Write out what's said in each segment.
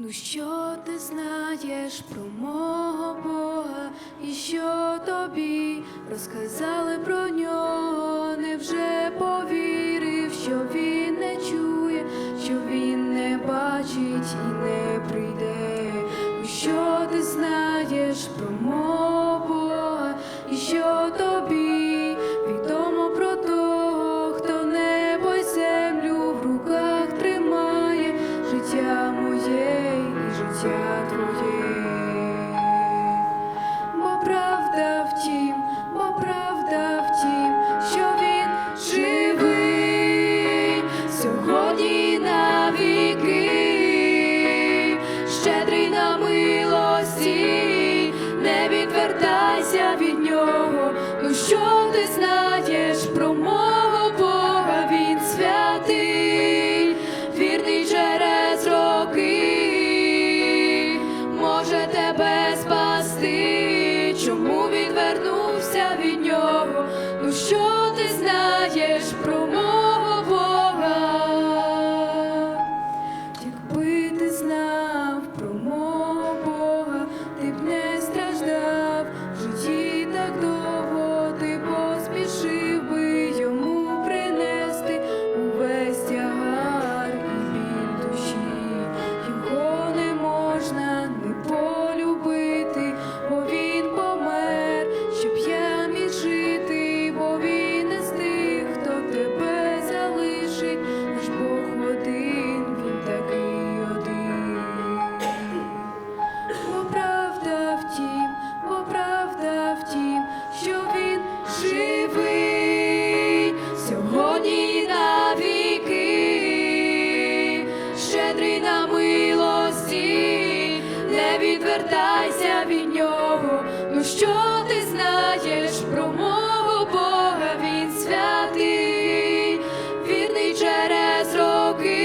Ну що ти знаєш про мого Бога, і що тобі розказали про нього? Невже повірив, що він не чує, що він не бачить і не прийде? Ну що ти знаєш про мого що ти знаєш про мого Бога? Він святий, вірний через роки, може тебе спасти. Чому відвернувся від нього? Ну що ти знаєш про живий сьогодні і навіки, щедрий на милості, не відвертайся від нього. Ну що ти знаєш про мого Бога? Він святий, вірний через роки,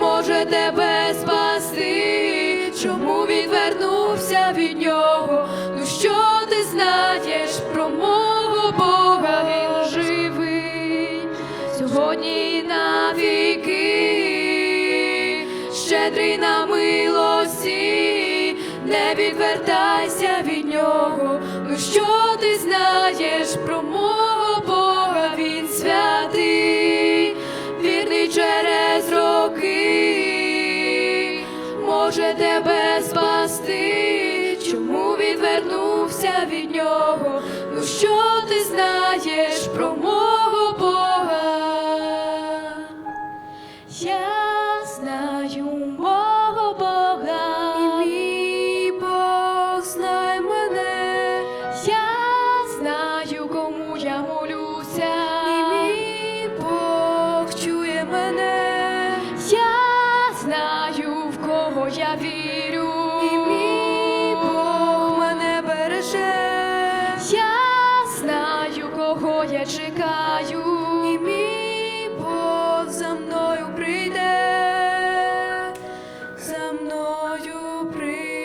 може тебе спасти, чому відвернувся від нього? Щедрий на милості, не відвертайся від нього. Ну що ти знаєш про мого Бога? Він святий, вірний через роки, може тебе спасти, чому відвернувся від нього? Ну що Бог мене береже. Я знаю, кого я чекаю, мій Бог за мною прийде, за мною прийде.